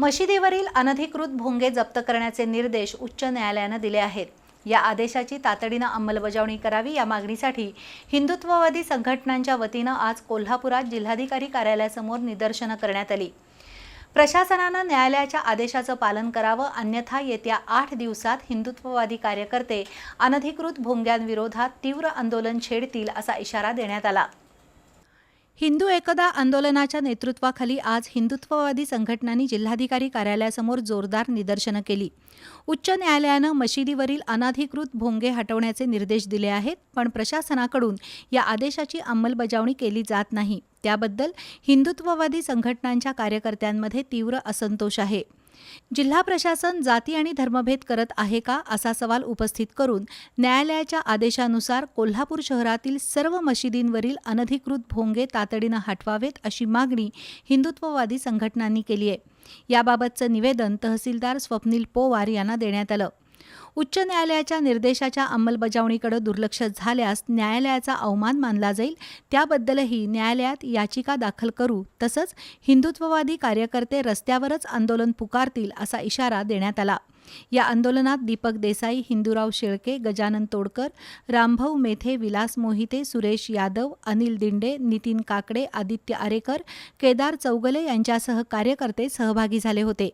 मशिदीवरील अनधिकृत भोंगे जप्त करण्याचे निर्देश उच्च न्यायालयानं दिले आहेत. या आदेशाची तातडीनं अंमलबजावणी करावी या मागणीसाठी हिंदुत्ववादी संघटनांच्या वतीनं आज कोल्हापुरात जिल्हाधिकारी कार्यालयासमोर निदर्शनं करण्यात आली. प्रशासनानं न्यायालयाच्या आदेशाचं पालन करावं अन्यथा येत्या आठ दिवसात हिंदुत्ववादी कार्यकर्ते अनधिकृत भोंग्यांविरोधात तीव्र आंदोलन छेडतील असा इशारा देण्यात आला. हिंदू एकदा आंदोलनाच्या नेतृत्वाखाली आज हिंदुत्ववादी संघटनांनी जिल्हाधिकारी कार्यालयासमोर जोरदार निदर्शनं केली. उच्च न्यायालयानं मशिदीवरील अनाधिकृत भोंगे हटवण्याचे निर्देश दिले आहेत पण प्रशासनाकडून या आदेशाची अंमलबजावणी केली जात नाही. त्याबद्दल हिंदुत्ववादी संघटनांच्या कार्यकर्त्यांमध्ये तीव्र असंतोष आहे. जिल्हा प्रशासन जाती आणि धर्मभेद करत आहे का असा सवाल उपस्थित करून न्यायालयाच्या आदेशानुसार कोल्हापूर शहरातील सर्व मशिदींवरील अनधिकृत भोंगे तातडीनं हटवावेत अशी मागणी हिंदुत्ववादी संघटनांनी केली आहे. याबाबतचं निवेदन तहसीलदार स्वप्नील पोवार यांना देण्यात आलं. उच्च न्यायालयाच्या निर्देशाच्या अंमलबजावणीकडे दुर्लक्ष झाल्यास न्यायालयाचा अवमान मानला जाईल. त्याबद्दलही न्यायालयात याचिका दाखल करू तसंच हिंदुत्ववादी कार्यकर्ते रस्त्यावरच आंदोलन पुकारतील असा इशारा देण्यात आला. या आंदोलनात दीपक देसाई हिंदूराव शेळके गजानन तोडकर रामभाऊ मेथे विलास मोहिते सुरेश यादव अनिल दिंडे नितीन काकडे आदित्य आरेकर केदार चौगले यांच्यासह कार्यकर्ते सहभागी झाले होते.